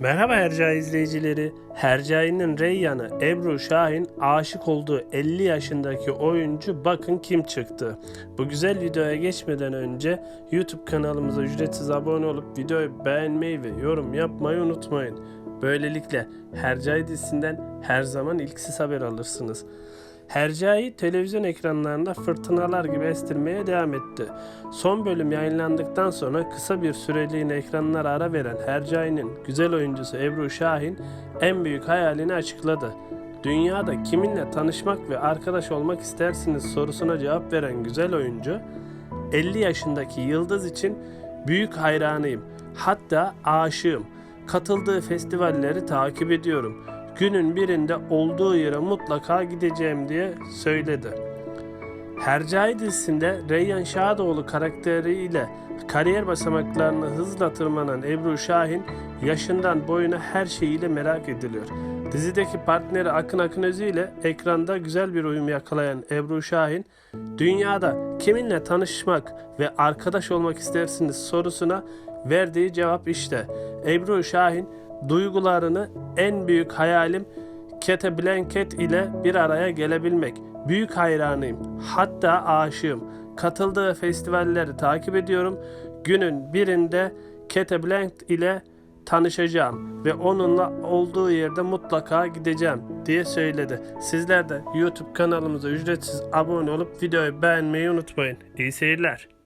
Merhaba Hercai izleyicileri. Hercai'nin Reyyan'ı Ebru Şahin aşık olduğu 50 yaşındaki oyuncu bakın kim çıktı. Bu güzel videoya geçmeden önce YouTube kanalımıza ücretsiz abone olup videoyu beğenmeyi ve yorum yapmayı unutmayın. Böylelikle Hercai dizisinden her zaman ilksiz haber alırsınız. Hercai televizyon ekranlarında fırtınalar gibi estirmeye devam etti. Son bölüm yayınlandıktan sonra kısa bir süreliğine ekranlara ara veren Hercai'nin güzel oyuncusu Ebru Şahin en büyük hayalini açıkladı. Dünyada kiminle tanışmak ve arkadaş olmak istersiniz sorusuna cevap veren güzel oyuncu, 50 yaşındaki Yıldız için büyük hayranıyım. Hatta aşığım. Katıldığı festivalleri takip ediyorum. Günün birinde olduğu yere mutlaka gideceğim diye söyledi. Hercai dizisinde Reyyan Şadoğlu karakteriyle kariyer basamaklarını hızla tırmanan Ebru Şahin yaşından boyuna her şeyiyle merak ediliyor. Dizideki partneri Akın Akınözü ile ekranda güzel bir uyum yakalayan Ebru Şahin, dünyada kiminle tanışmak ve arkadaş olmak istersiniz sorusuna verdiği cevap işte. Ebru Şahin duygularını en büyük hayalim Kete Blanket ile bir araya gelebilmek. Büyük hayranıyım. Hatta aşığım. Katıldığı festivalleri takip ediyorum. Günün birinde Kete Blanket ile tanışacağım ve onunla olduğu yerde mutlaka gideceğim diye söyledi. Sizler de YouTube kanalımıza ücretsiz abone olup videoyu beğenmeyi unutmayın. İyi seyirler.